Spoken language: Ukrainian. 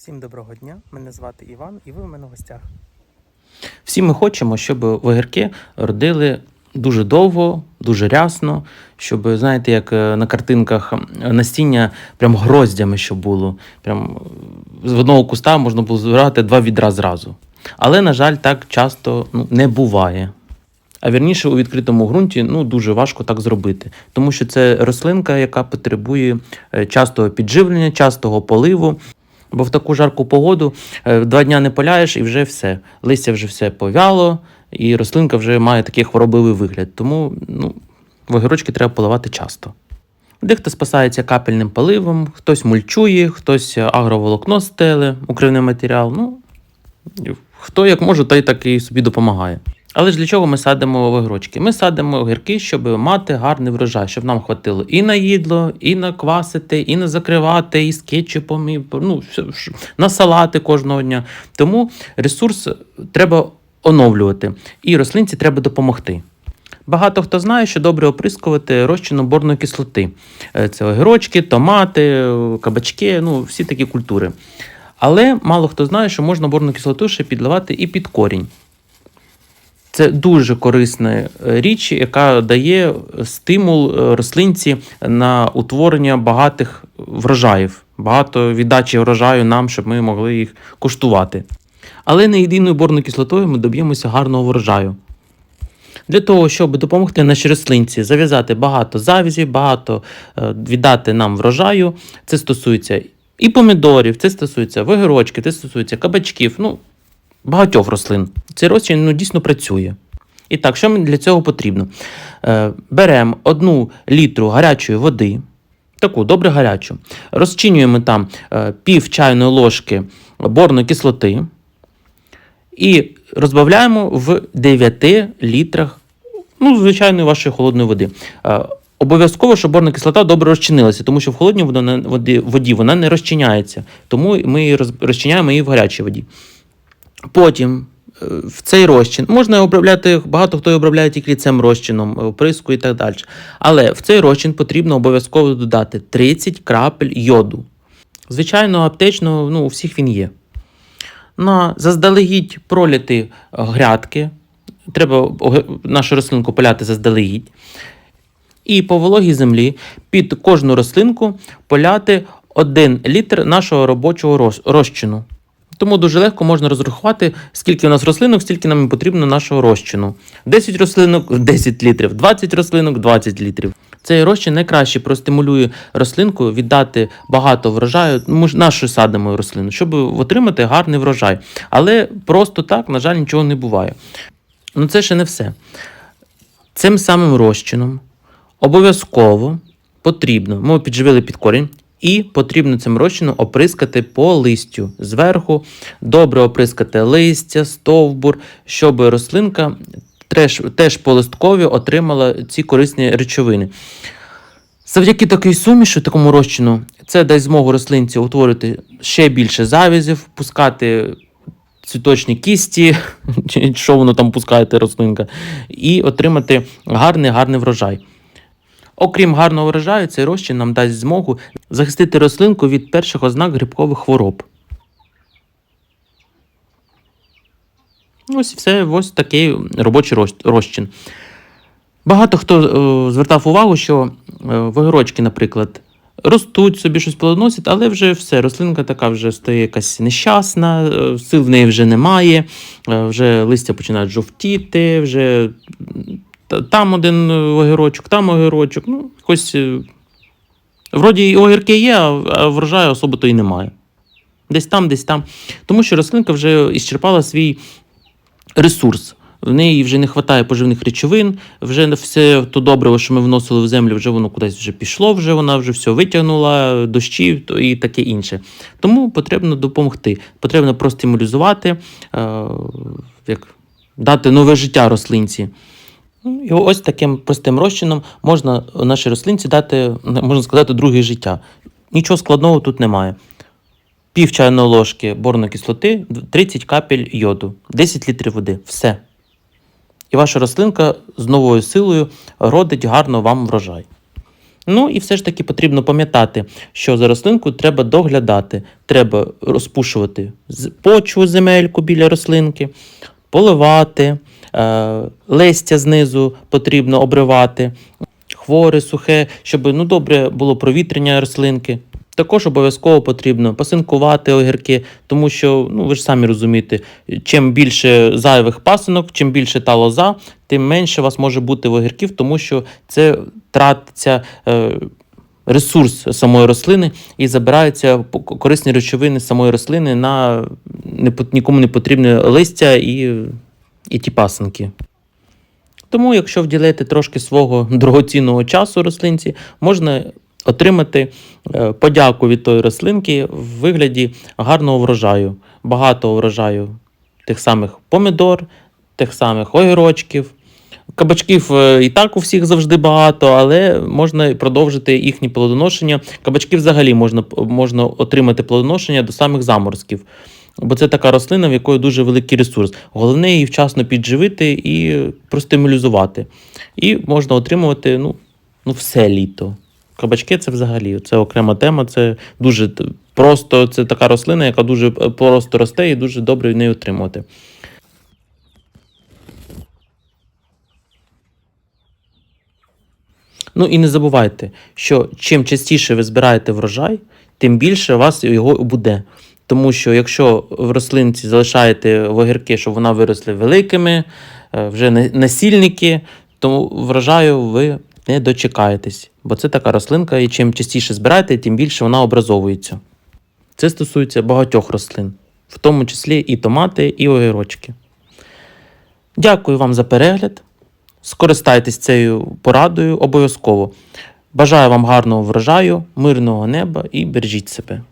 Всім доброго дня, мене звати Іван, і ви у мене в гостях. Всі ми хочемо, щоб огірки родили дуже довго, дуже рясно, щоб, знаєте, як е, на картинках настіння прям гроздями, щоб було. Прям е, з одного куста можна було збирати два відра зразу. Але, на жаль, так часто ну, не буває. А вірніше у відкритому ґрунті ну, дуже важко так зробити, тому що це рослинка, яка потребує е, частого підживлення, частого поливу. Бо в таку жарку погоду е, два дня не поляєш і вже все. Листя вже все повяло, і рослинка вже має такий хворобливий вигляд. Тому ну, огірочки треба поливати часто. Дехто спасається капельним поливом, хтось мульчує, хтось агроволокно стеле, укривний матеріал. Ну, хто як може, той так і собі допомагає. Але ж для чого ми садимо огірочки? Ми садимо огірки, щоб мати гарний врожай, щоб нам хватило і на їдло, і на квасити, і на закривати, і з кетчупом, і ну, на салати кожного дня. Тому ресурс треба оновлювати, і рослинці треба допомогти. Багато хто знає, що добре оприскувати розчином борної кислоти. Е, Це огірочки, томати, кабачки, ну всі такі культури. Але мало хто знає, що можна борну кислоту ще підливати і під корінь. Це дуже корисна е, річ, яка дає стимул е, рослинці на утворення багатих врожаїв, багато віддачі врожаю нам, щоб ми могли їх коштувати. Але не єдиною борною кислотою ми доб'ємося гарного врожаю. Для того, щоб допомогти нашій рослинці зав'язати багато завязів, багато е, віддати нам врожаю, це стосується і помідорів, це стосується вигорочки, це стосується кабачків, ну, багатьох рослин. Цей розчин ну, дійсно працює. І так, що для цього потрібно? Е, беремо одну літру гарячої води, таку добре гарячу, розчинюємо там е, пів чайної ложки борної кислоти і розбавляємо в 9 літрах ну, звичайної вашої холодної води. Е, Обов'язково, щоб борна кислота добре розчинилася, тому що в холодній воді вона не розчиняється. Тому ми розчиняємо її в гарячій воді. Потім е, в цей розчин можна обробляти, багато хто обробляє тільки цим розчином, е, оприску і так далі. Але в цей розчин потрібно обов'язково додати 30 крапель йоду. Звичайно, аптечно, ну, у всіх він є. На заздалегідь проліти грядки. Треба нашу рослинку поляти заздалегідь. І по вологій землі під кожну рослинку поляти 1 літр нашого робочого розчину. Тому дуже легко можна розрахувати, скільки у нас рослинок, стільки нам потрібно нашого розчину. 10 рослинок 10 літрів, 20 рослинок 20 літрів. Цей розчин найкраще простимулює рослинку віддати багато врожаю. Ми ж нашу садимо рослину, щоб отримати гарний врожай. Але просто так, на жаль, нічого не буває. Ну це ще не все. Цим самим розчином обов'язково потрібно, ми підживили під корінь, і потрібно цим розчином оприскати по листю. Зверху добре оприскати листя, стовбур, щоб рослинка теж, теж по листкові отримала ці корисні речовини. Завдяки такій суміші, такому розчину, це дасть змогу рослинці утворити ще більше завязів, пускати цвіточні кісті, що воно там пускає, рослинка, і отримати гарний гарний врожай. Окрім гарного врожаю, цей розчин нам дасть змогу захистити рослинку від перших ознак грибкових хвороб. Ось і все, ось такий робочий розчин. Багато хто е, звертав увагу, що е, вигорочки, наприклад, ростуть, собі щось плодоносять, але вже все, рослинка така вже стає якась нещасна, е, сил в неї вже немає, е, вже листя починають жовтіти, вже там один е, огірочок, там огірочок. Ну, якось, е, вроді і огірки є, а врожаю особо то і немає. Десь там, десь там. Тому що рослинка вже ісчерпала свій ресурс. В неї вже не вистачає поживних речовин, вже все то добре, що ми вносили в землю, вже воно кудись вже пішло, вже вона вже все витягнула, дощів то і таке інше. Тому потрібно допомогти. Потрібно простимулізувати, е, як, дати нове життя рослинці. Ну, І ось таким простим розчином можна нашій рослинці дати, можна сказати, друге життя. Нічого складного тут немає. Пів чайної ложки борної кислоти, 30 капель йоду, 10 літрів води. Все. І ваша рослинка з новою силою родить гарно вам врожай. Ну і все ж таки потрібно пам'ятати, що за рослинку треба доглядати. Треба розпушувати почву земельку біля рослинки, поливати, е, листя знизу потрібно обривати, хворе, сухе, щоб ну, добре було провітрення рослинки. Також обов'язково потрібно пасинкувати огірки, тому що, ну ви ж самі розумієте, чим більше зайвих пасинок, чим більше та лоза, тим менше у вас може бути в огірків, тому що це тратиться е, ресурс самої рослини і забираються корисні речовини самої рослини на нікому не потрібне листя і, і ті пасинки. Тому, якщо вділити трошки свого дорогоцінного часу рослинці, можна отримати е, подяку від тої рослинки в вигляді гарного врожаю, багатого врожаю тих самих помідор, тих самих огірочків. Кабачків е, і так у всіх завжди багато, але можна продовжити їхнє плодоношення. Кабачки взагалі можна, можна отримати плодоношення до самих заморозків. Бо це така рослина, в якої дуже великий ресурс. Головне її вчасно підживити і простимулізувати. І можна отримувати ну, ну, все літо. Кабачки це взагалі це окрема тема. Це дуже просто це така рослина, яка дуже е, просто росте і дуже добре в неї отримувати. Ну і не забувайте, що чим частіше ви збираєте врожай, тим більше у вас його буде. Тому що якщо в рослинці залишаєте огірки, щоб вона виросли великими, е, вже насільники, то врожаю ви не дочекаєтесь. Бо це така рослинка, і чим частіше збираєте, тим більше вона образовується. Це стосується багатьох рослин, в тому числі і томати, і огірочки. Дякую вам за перегляд. Скористайтесь цією порадою обов'язково. Бажаю вам гарного врожаю, мирного неба і бережіть себе.